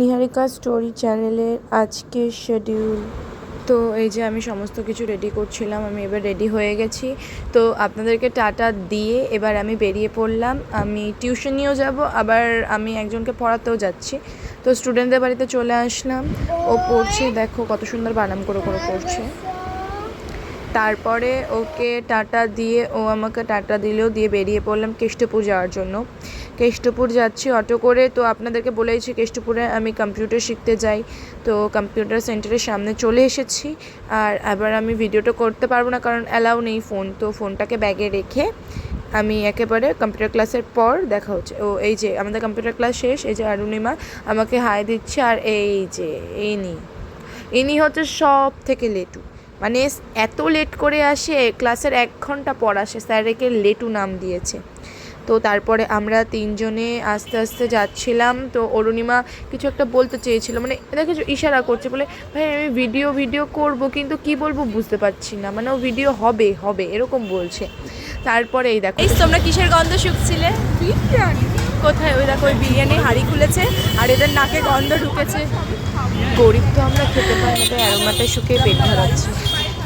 নিহারিকা story চ্যানেলের আজকের schedule তো এই যে আমি সমস্ত কিছু রেডি করছিলাম, আমি এবার রেডি হয়ে গেছি। তো আপনাদেরকে টাটা দিয়ে এবার আমি বেরিয়ে পড়লাম। আমি টিউশনিও যাব, আবার আমি একজনকে পড়াতেও যাচ্ছি। তো স্টুডেন্টদের বাড়িতে চলে আসলাম। ও পড়ছে, দেখো কত সুন্দর বানাম করে করে পড়ছে। তারপরে ওকে টাটা দিয়ে, ও আমাকে টাটা দিলেও দিয়ে বেরিয়ে পড়লাম কেষ্টপুর যাওয়ার জন্য। কেষ্টপুর যাচ্ছি অটো করে। তো আপনাদেরকে বলেইছি, কেষ্টপুরে আমি কম্পিউটার শিখতে যাই। তো কম্পিউটার সেন্টারের সামনে চলে এসেছি। আর এবার আমি ভিডিওটা করতে পারব না, কারণ অ্যালাউ নেই ফোন তো ফোনটাকে ব্যাগে রেখে আমি একেবারে কম্পিউটার ক্লাসের পর দেখা হচ্ছে। ও, এই যে, আমাদের কম্পিউটার ক্লাস শেষ। এই যে অরুণিমা আমাকে হাই দিচ্ছে, আর এই যে, ইনি। ইনি হচ্ছে সব থেকে লেটু। মানে এত লেট করে আসে ক্লাসের এক ঘণ্টা পর আসে। স্যারেকে লেটু নাম দিয়েছে। তো তারপরে আমরা তিনজনে আস্তে আস্তে যাচ্ছিলাম। তো অরুণিমা কিছু একটা বলতে চেয়েছিল। মানে এটা কিছু ইশারা করছে বলে ভাই আমি ভিডিও ভিডিও করব কিন্তু কি বলব বুঝতে পারছি না। মানে ও ভিডিও হবে হবে এরকম বলছে। তারপরে এই দেখো। তোমরা কিসের গন্ধ শুকছিলে? কোথায়? ওই দেখো ওই বিরিয়ানি হাড়ি খুলেছে আর এদের নাকে গন্ধ ঢুকেছে। গরিব তো আমরা খেতে পাই না তাই অ্যারোমাটা শুকিয়ে পেট ভরাচ্ছি।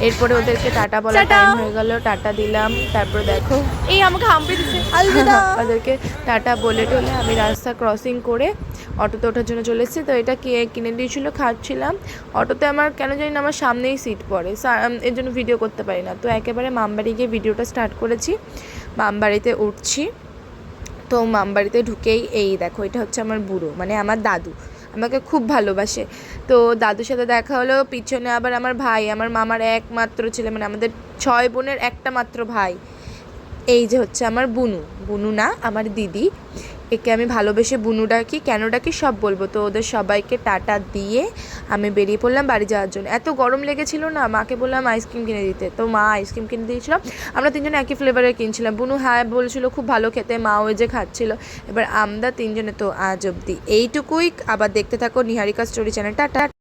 এরপরে ওদেরকে টাটা বলা টাইম হয়ে গেল টাটা দিলাম তারপর দেখো। এই আমাকে হাম্পি দিচ্ছে আলবিদা। ওদেরকে টাটা বলে টলে আমি রাস্তা ক্রসিং করে অটোতে ওঠার জন্য চলে এসেছি। তো এটা কে কিনে দিয়েছিল খাচ্ছিলাম। অটোতে আমার কেন জানি না আমার সামনেই সিট পড়ে। এর জন্য ভিডিও করতে পারি না। তো একেবারে মামবাড়ি গিয়ে ভিডিওটা স্টার্ট করেছি। মামবাড়িতে উঠছি। তো মামবাড়িতে ঢুকেই এই দেখো এটা হচ্ছে আমার বুড়ো মানে আমার দাদু। আমাকে খুব ভালোবাসে। তো দাদুর সাথে দেখা হলো পিছনে আবার আমার ভাই, আমার মামার একমাত্র ছেলে মানে আমাদের ছয় বোনের একটা মাত্র ভাই। এই যে হচ্ছে আমার বুনু। বুনু না, আমার দিদি। একে আমি ভালোবেসে বুনু ডাকি, কেন ডাকি সব বলব। তো ওদের সবাইকে টাটা দিয়ে আমি বেরিয়ে পড়লাম বাড়ি যাওয়ার জন্য। এত গরম লেগেছিল না, মাকে বললাম আইসক্রিম কিনে দিতে। তো মা আইসক্রিম কিনে দিয়েছিল। আমরা তিনজনে একই ফ্লেভারের কিনছিলাম। বুনু হ্যাঁ বলছিল, খুব ভালো খেতে। মা ওই যে খাচ্ছিল। এবার আমরা তিনজনে তো আজ অবধি এইটুকুই। আবার দেখতে থাকো নিহারিকা স্টোরি চ্যানেলটা টাটা।